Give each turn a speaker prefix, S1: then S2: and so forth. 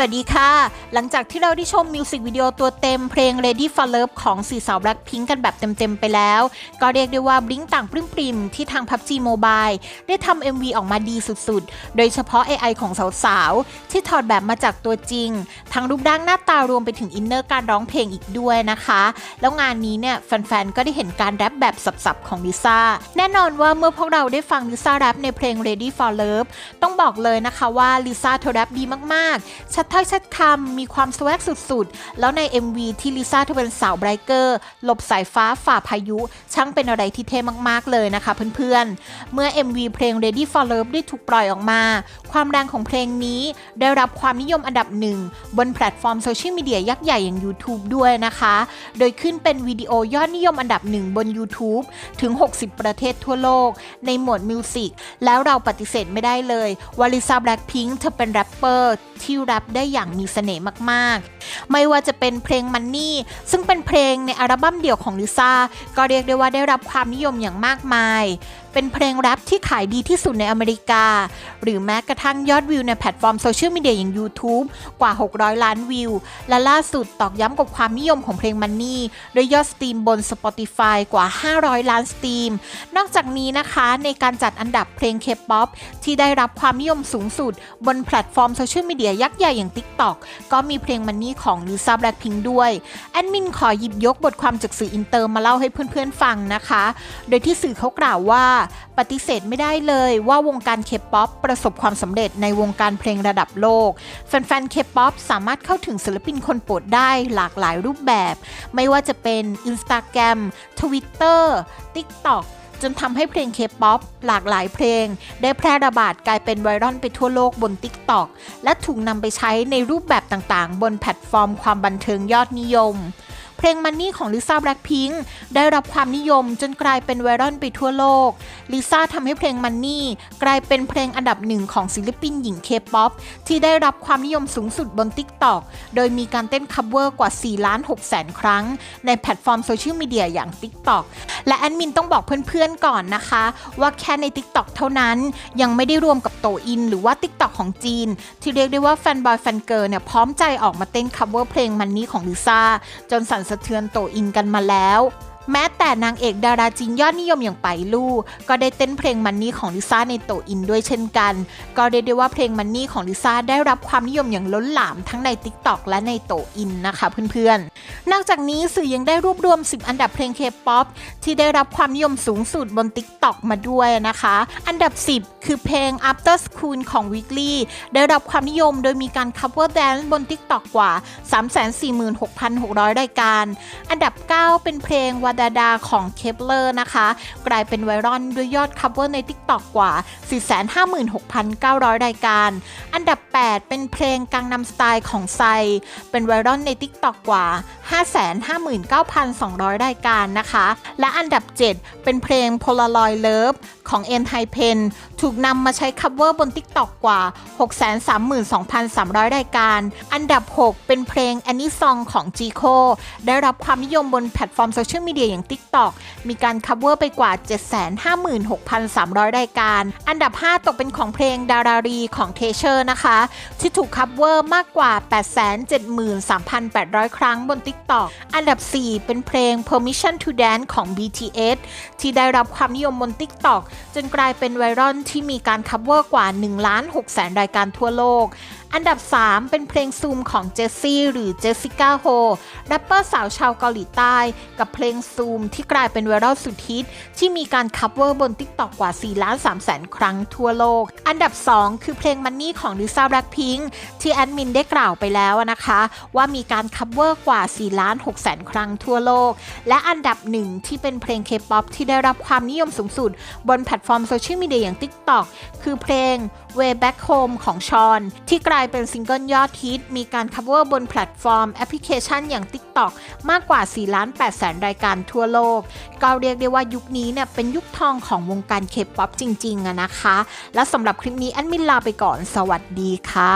S1: วัสดีค่ะ หลังจากที่เราได้ชมมิวสิกวิดีโอตัวเต็มเพลง Ready for Love ของสี่สาว Blackpink กันแบบเต็มๆไปแล้ว ก็เรียกได้ว่าบลิงต่างปริ้มปริมที่ทาง PUBG Mobile ได้ทำ MV ออกมาดีสุดๆ โดยเฉพาะ AI ของสาวๆ ที่ถอดแบบมาจากตัวจริง ทั้งรูปร่างหน้าตารวมไปถึงอินเนอร์การร้องเพลงอีกด้วยนะคะ แล้วงานนี้เนี่ยแฟนๆ ก็ได้เห็นการแรปแบบสับๆ ของลิซ่า แน่นอนว่าเมื่อพวกเราได้ฟังลิซ่าแรปในเพลง Ready for Love ต้องบอกเลยนะคะว่าลิซ่าเธอแรปดีมากๆชัดถ้อยชัดคำมีความสวักสุดๆ แล้วใน MV ที่ลิซ่าเธอเป็นสาวไบรเกอร์หลบสายฟ้าฝ่าพายุ ช่างเป็นอะไรที่เท่มากๆเลยนะคะเพื่อนๆ เมื่อ MV เพลง Ready for Love ได้ถูกปล่อยออกมา ความแรงของเพลงนี้ได้รับความนิยมอันดับหนึ่ง บนแพลตฟอร์มโซเชียลมีเดียยักษ์ใหญ่อย่าง YouTube ด้วยนะคะ โดยขึ้นเป็นวิดีโอยอดนิยมอันดับหนึ่งบน YouTube ถึง 60 ประเทศทั่วโลก ในหมวดมิวสิกแล้วเราปฏิเสธไม่ได้เลยว่าลิซ่าแบล็คพิงค์เธอเป็นแรปเปอร์ที่แรปได้ได้อย่างมีเสน่ห์มากๆ ไม่ว่าจะเป็นเพลงมันนี่ซึ่งเป็นเพลงในอัลบั้มเดี่ยวของลิซ่าก็เรียกได้ว่าได้รับความนิยมอย่างมากมาย เป็นเพลงแรปที่ขายดีที่สุดในอเมริกา หรือแม้กระทั่งยอดวิวในแพลตฟอร์มโซเชียลมีเดียอย่าง YouTube กว่า 600 ล้านวิว และล่าสุดตอกย้ำกับความนิยมของเพลงมันนี่โดยยอดสตรีมบน Spotify กว่า 500 ล้านสตรีม นอกจากนี้นะคะในการจัดอันดับเพลงเคป๊อปที่ได้รับความนิยมสูงสุด บนแพลตฟอร์มโซเชียลมีเดียยักษ์ใหญ่อย่าง TikTok ก็มีเพลงมันนี่ของลิซ่าแบล็คพิงด้วยแอดมินขอหยิบยกบทความจากสื่ออินเตอร์มาเล่าให้เพื่อนๆฟังนะคะ โดยที่สื่อเขากล่าวว่าปฏิเสธไม่ได้เลยว่าวงการเคป๊อปประสบความสำเร็จในวงการเพลงระดับโลก แฟนๆเคป๊อปสามารถเข้าถึงศิลปินคนโปรดได้หลากหลายรูปแบบ ไม่ว่าจะเป็น Instagram Twitter TikTok จนทำให้เพลงเคป๊อปหลากหลายเพลง ได้แพร่ระบาดกลายเป็นไวรัลไปทั่วโลกบน TikTok และถูกนำไปใช้ในรูปแบบต่างๆ บนแพลตฟอร์มความบันเทิงยอดนิยม เพลงมันนี่ของลิซ่าแบล็คพิงค์ได้รับความนิยมจนกลายเป็นไวรัลไปทั่วโลกลิซ่าทำให้เพลงมันนี่กลายเป็นเพลงอันดับหนึ่งของศิลปินหญิงเคป๊อปที่ได้รับความนิยมสูงสุดบน TikTok โดยมีการเต้นคัฟเวอร์กว่า 4 ล้าน6แสนครั้ง ในแพลตฟอร์มโซเชียลมีเดียอย่าง TikTok และแอดมินต้องบอกเพื่อนๆก่อนนะคะ ว่าแค่ใน TikTok เท่านั้น ยังไม่ได้รวมกับโตอิน หรือว่า TikTok ของจีน ที่เรียกได้ว่าแฟนบอยแฟนเกิร์ลเนี่ยพร้อมใจออกมาเต้นคัฟเวอร์เพลงมันนี่ของลิซ่าจนสั่นสะเทือนโตอินกันมาแล้ว แม้แต่นางเอกดาราจีนยอดนิยมอย่างไปลู่ ก็ได้เต้นเพลงมันนี่ของลิซ่าในโตอินด้วยเช่นกัน ก็เรียกได้ว่าเพลงมันนี่ของลิซ่าได้รับความนิยมอย่างล้นหลามทั้งใน TikTok และในโตอินนะคะเพื่อนๆ นอกจากนี้สื่อยังได้รวบรวม 10 อันดับเพลงเคป๊อปที่ได้รับความนิยมสูงสุดบน TikTok มาด้วยนะคะ อันดับ 10 คือเพลง After School ของ Weekly ได้รับความนิยมโดยมีการ cover dance บน TikTok กกว่า 346,600 รายการ อันดับ 9 เป็นเพลงวาดาดาของ Kepler นะคะ กลายเป็นไวรัลด้วยยอด cover ใน TikTok กว่า 456,900 รายการ อันดับ 8 เป็นเพลงกังนำสไตล์ของไซ เป็นไวรัลใน TikTok กว่า 559,200 รายการนะคะ และอันดับ 7 เป็นเพลง Polaroid Love ของ n h i p e n ถูกนำมาใช้คัฟเวอร์บน TikTok กว่า 632,300 รายการ อันดับ 6 เป็นเพลง Any Song ของ g c o ได้รับความนิยมบนแพลตฟอร์มโซเชียลมีเดียอย่าง TikTok มีการคัฟเวอร์ไปกว่า 756,300 รายการ อันดับ 5 ตกเป็นของเพลงดารารีของเทเชอร์นะคะ ที่ถูกคัฟเวอร์มากกว่า 873,800 ครั้งบน TikTok อันดับ 4 เป็นเพลง Permission to Dance ของ BTS ที่ได้รับความนิยมบน TikTok จนกลายเป็นไวรัลที่มีการคัฟเวอร์กว่า1ล้าน6แสนรายการทั่วโลก อันดับ 3 เป็นเพลงซูมของเจสซี่หรือเจสสิก้าโฮแรปเปอร์สาวชาวเกาหลีใต้ กับเพลงซูมที่กลายเป็นไวรัลสุดฮิต ที่มีการคัฟเวอร์บน TikTok กว่า 4 ล้าน3แสนครั้งทั่วโลก อันดับ 2 คือเพลงมันนี่ของลิซ่าแบล็คพิงค์ที่แอดมินได้กล่าวไปแล้วนะคะ ว่ามีการคัฟเวอร์กว่า 4 ล้าน6แสนครั้งทั่วโลก และอันดับหนึ่งที่เป็นเพลงเคป๊อปที่ได้รับความนิยมสูงสุด บนแพลตฟอร์มโซเชียลมีเดียอย่าง TikTok คือเพลง Way Back Home ของชอนที่กลายายเป็นซิงเกิลยอดฮิต มีการ cover บนแพลตฟอร์มแอปพลิเคชันอย่าง TikTok มากกว่า4ล้าน8แสนรายการทั่วโลก ก็เรียกได้ว่ายุคนี้เนี่ยเป็นยุคทองของวงการเคป๊อปจริงๆอะนะคะ และสำหรับคลิปนี้แอดมินลาไปก่อน สวัสดีค่ะ